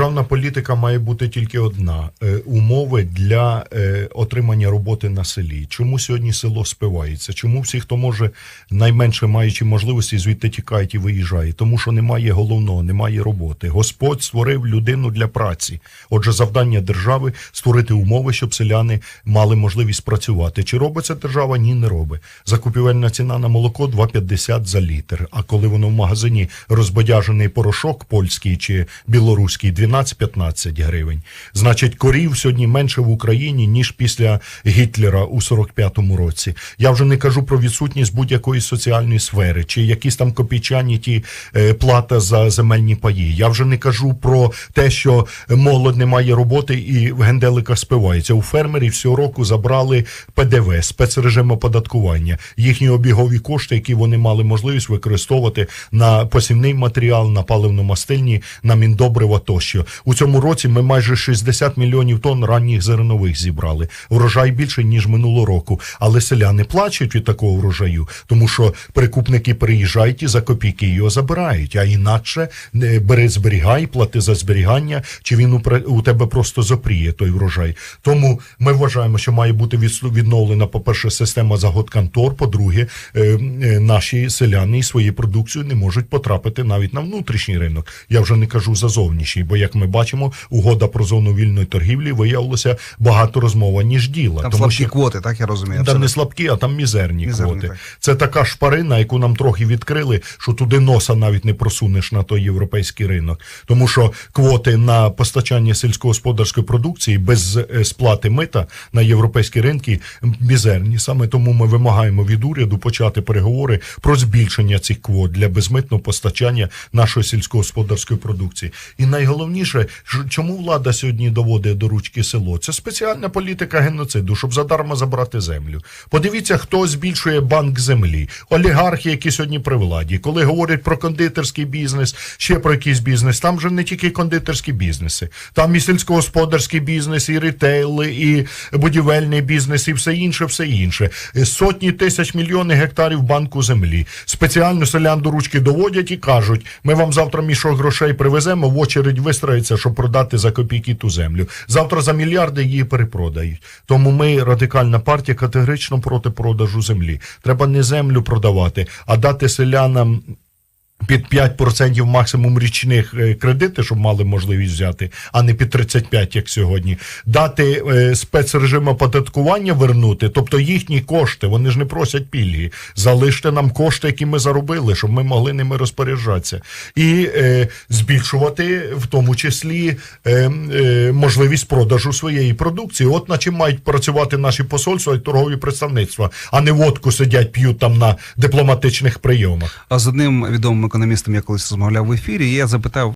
Державна політика має бути тільки одна: е, умови для е, отримання роботи на селі. Чому сьогодні село спивається? Чому всі, хто може найменше маючи можливості, звідти тікають і виїжджають? Тому що немає головного, немає роботи. Господь створив людину для праці. Отже, завдання держави створити умови, щоб селяни мали можливість працювати. Чи робить це держава? Ні, не робить. Закупівельна ціна на молоко 2,50 за літр. А коли воно в магазині розбодяжений порошок польський чи білоруський 12-15 гривень. Значить, корів сьогодні менше в Україні ніж після Гітлера у 45-му році. Я вже не кажу про відсутність будь-якої соціальної сфери, чи якісь там копійчані ті е, плата за земельні паї. Я вже не кажу про те, що молодь не має роботи і в генделиках спивається. У фермерів цього року забрали ПДВ, спецрежим оподаткування, їхні обігові кошти, які вони мали можливість використовувати на посівний матеріал, на паливно-мастильні, на міндобрива тощо. У цьому році ми майже 60 мільйонів тонн ранніх зернових зібрали. Врожай більше ніж минулого року. Але селяни плачуть від такого врожаю, тому що перекупники приїжджають і за копійки його забирають. А інакше бери зберігай, плати за зберігання, чи він у тебе просто запріє той врожай. Тому ми вважаємо, що має бути відновлена, по-перше, система загодконтор, по-друге, е, е, наші селяни і свою продукцію не можуть потрапити навіть на внутрішній ринок. Я вже не кажу за зовнішній, бо як ми бачимо, угода про зону вільної торгівлі виявилося багато розмова, ніж діла. Там тому слабкі що квоти, так я розумію. там не слабкі, а там мізерні, Мізерні, квоти. так. Це така шпарина, яку нам трохи відкрили, що туди носа навіть не просунеш на той європейський ринок. Тому що квоти на постачання сільськогосподарської продукції без е, сплати мита на європейські ринки мізерні. Саме тому ми вимагаємо від уряду почати переговори про збільшення цих квот для безмитного постачання нашої сільськогосподарської продукції. І найголовніше, ж- чому влада сьогодні доводить до ручки село? Це спеціальна політика геноциду, щоб задарма забрати землю. Подивіться, хто збільшує банк землі. Олігархи, які сьогодні при владі. Коли говорять про кондитерський бізнес, ще про якийсь бізнес, там же не тільки кондитерські бізнеси, там і сільськогосподарський бізнес, і рітейли, і будівельний бізнес, і все інше, все інше. Сотні тисяч мільйони гектарів банку землі. Спеціально селян до ручки доводять і кажуть: ми вам завтра мішок грошей привеземо, в очередь вистроїться, щоб продати за копійки ту землю. Завтра за мільярди її перепродають. Тому ми, радикальна партія, категорично проти продажу землі. Треба не землю продавати, а дати селянам. Під 5% максимум річних е, кредити, щоб мали можливість взяти, а не під 35, як сьогодні. Дати е, спецрежим оподаткування вернути, тобто їхні кошти, вони ж не просять пільги. Залиште нам кошти, які ми заробили, щоб ми могли ними розпоряджатися. І е, збільшувати в тому числі е, е, можливість продажу своєї продукції. От на чим мають працювати наші посольства і торгові представництва, а не водку сидять, п'ють там на дипломатичних прийомах. А з одним відомим економістом я колись розмовляв в ефірі, і я запитав,